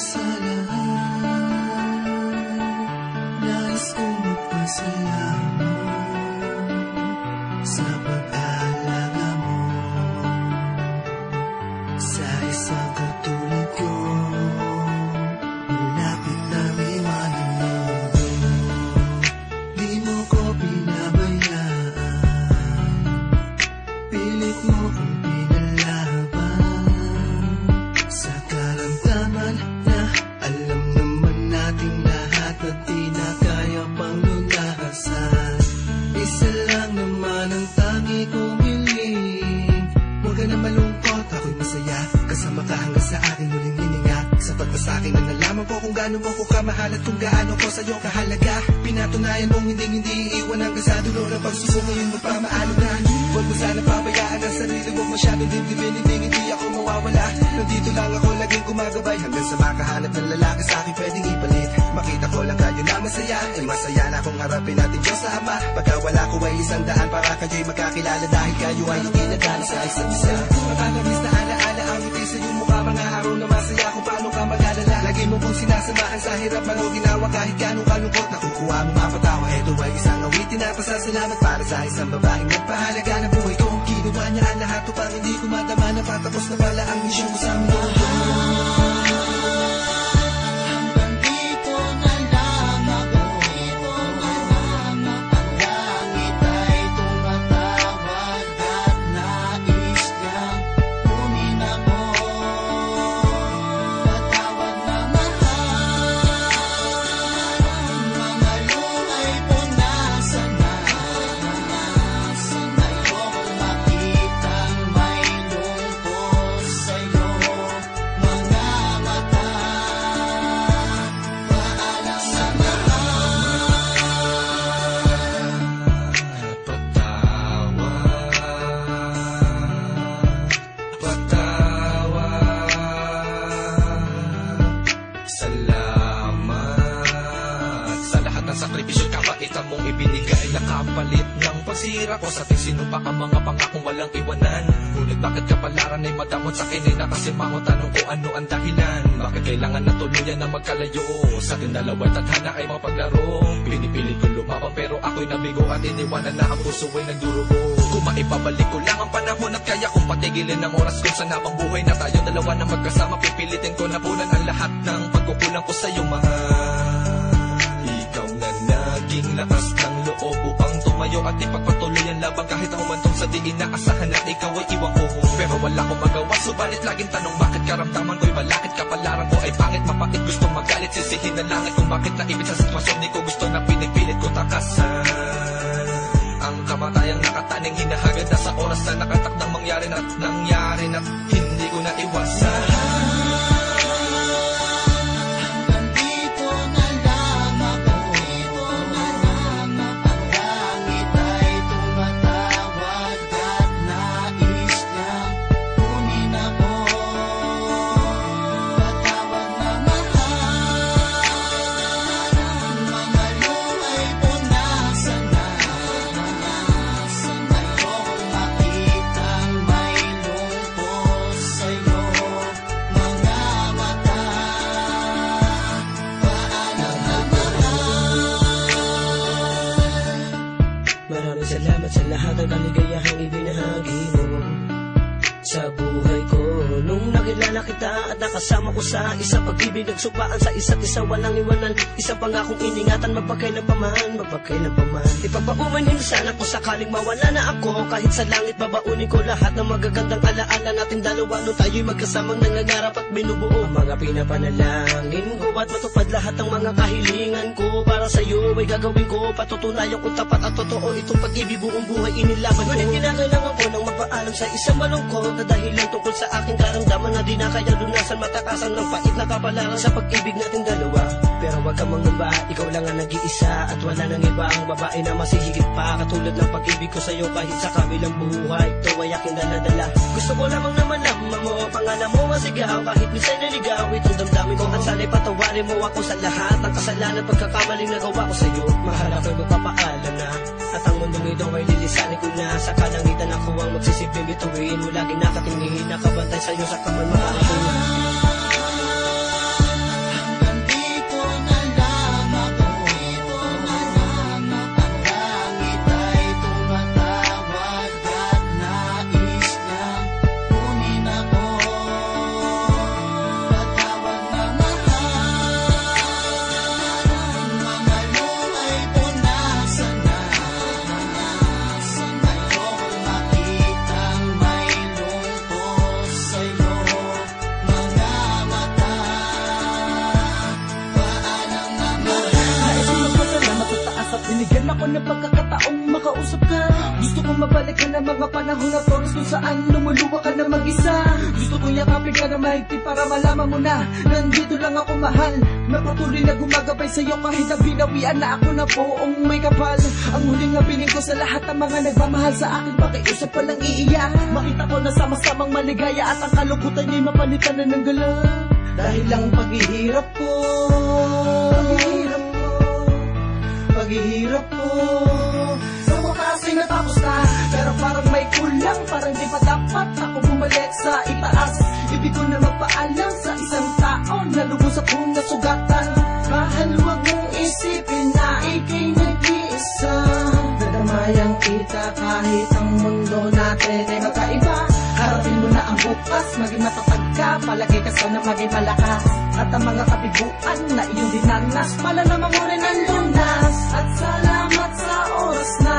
sa lahat Nais kong magpasalamat sa hininga Sapat na sa akin na nalaman ko kung gaano mo ko kamahal At kung gaano ko sa'yo kahalaga. Pinatunayan mong hindi hindi iiwan hanggang sa dulo ng pagsuso Ngayon magpamaalo na Huwag mo sana pabayaan ang sarili mo masyadong dibdibin Hindi hindi ako mawawala. Nandito lang ako laging gumagabay. Hanggang sa makahanap ng lalaki sa akin pwedeng ipalit. Makita ko lang kayo na masaya Eh masaya na kung harapin natin Diyos sa Ama. Pagka wala ko ay isang daan para kayo'y magkakilala Dahil kayo ay hindi nagana sa isa't isa. Matatamis na mo kong sinasamahan sa hirap Mga ginawa kahit gano'ng kalungkot Nakukuha mo mapatawa Ito ay isang awitin na pasasalamat Para sa isang babaeng nagpahalaga ng buhay ko. Ginawa niya ang lahat upang hindi ko madama na patapos na pala ang misyon ko sa mundo kabaitan mong ibinigay Nakapalit ng pagsira ko. Sa ating sino pa ang mga pangakong walang iwanan. Ngunit bakit kapalaran ay madamot sa akin ay nakasimangot? Tanong ko ano ang dahilan? Bakit kailangan na tuluyan na magkalayo? Sa ating dalawa tadhana ay mapaglaro Pinipilit ko lumaban pero ako'y nabigo At iniwanan na ang puso ay nagdurugo. Kung maipabalik ko lang ang panahon At kaya kong patigilin ang oras kung saan habang buhay na tayo Dalawa na magkasama pipilitin ko na punan ang lahat ng pagkukulang ko sa'yo mahal. Ikaw na naging lakas loob upang tumayo at ipagpatuloy ang laban. Kahit humantong sa di inaasahan at ikaw ay iwan ko Pero wala akong magawa subalit laging tanong bakit karamdaman ko'y malakit kapalaran ko ay pangit mapait gusto magalit. Sisihin na langit kung bakit naibig sa sitwasyon. Di ko gusto na pinipilit ko takasan ang kamatayang nakataning hinahagad na sa oras na nakatakdang mangyari na't nangyari na't hindi ko na iwasan kita at nakasama ko sa isang pag-ibig Nagsupaan sa isa't isa. Walang iwanan Isa pa nga kong iningatan. Magpakailan pa man Magpakailan pa man. Ipagpaumanhin sana kung sakaling mawala na ako. Kahit sa langit babaunin ko lahat ng magagandang alaala nating dalawa. Nung tayo'y magkasamang nangangarap at binubuo. Mga pinapanalangin ko at matupad lahat ng mga kahilingan ko. Para sa'yo ay gagawin ko. Patutunayan kung tapat at totoo Itong pag-ibig buong buhay inilaban ko. Ngunit kinakailangan ko ng magpaalam sa isang malungkot Na dahilan tungkol sa aking karamdaman Na di na kaya lunasan matakasan ng pait na kapalaran Sa pag-ibig nating dalawa Pero wag kang mangamba, ikaw lang ang nag-iisa. At wala nang iba ang babae na masihigit pa. Katulad ng pag-ibig ko sa'yo kahit sa kabilang buhay Ito ay aking daladala. Gusto ko lamang naman malaman mo ang pangalan mo masigaw Kahit minsan naligaw itong damdamin ko At sana'y patawarin mo ako sa lahat. Ang kasalanan pagkakamaling nagawa ko sa'yo Mahal ako'y magpapaalam na. At ang mundong ito ay lilisanin ko na. Sa kalangitan ako ang magsisiping bituin mo Lagi nakatingin, nakabantay sa'yo sa kaman maaari ng pagkakataong makausap ka. Gusto kong mabalik ka ng mga panahon at oras kung saan lumuluwa ka na mag-isa. Gusto kong yakapin ka na mahigpit para malaman mo na Nandito lang ako mahal. Na patuloy na gumagabay sa'yo kahit na binawian na ako na buong may kapal. Ang huling nabiling ko sa lahat ng mga nagmamahal sa akin Pakiusap pa lang iiyak. Makita ko na sama-samang maligaya at ang kalungkutan niya'y mapalitan na ng gala. Dahil lang Paghihirap ko paghihirap ko. Sa wakas ay natapos na. Pero parang may kulang Parang di pa dapat ako bumalik sa itaas. Ibig ko na magpaalam sa isang tao Na lubos akong nasugatan Mahal huwag mong isipin na ikay nag-iisa. Nadamayang kita kahit ang mundo natin ay magkaiba. Harapin mo na ang bukas, maging matatag ka Palagi ka sana maging malakas. At ang mga kabiguan na iyong dinanas Malalaman mo rin ang lunas At salamat sa oras na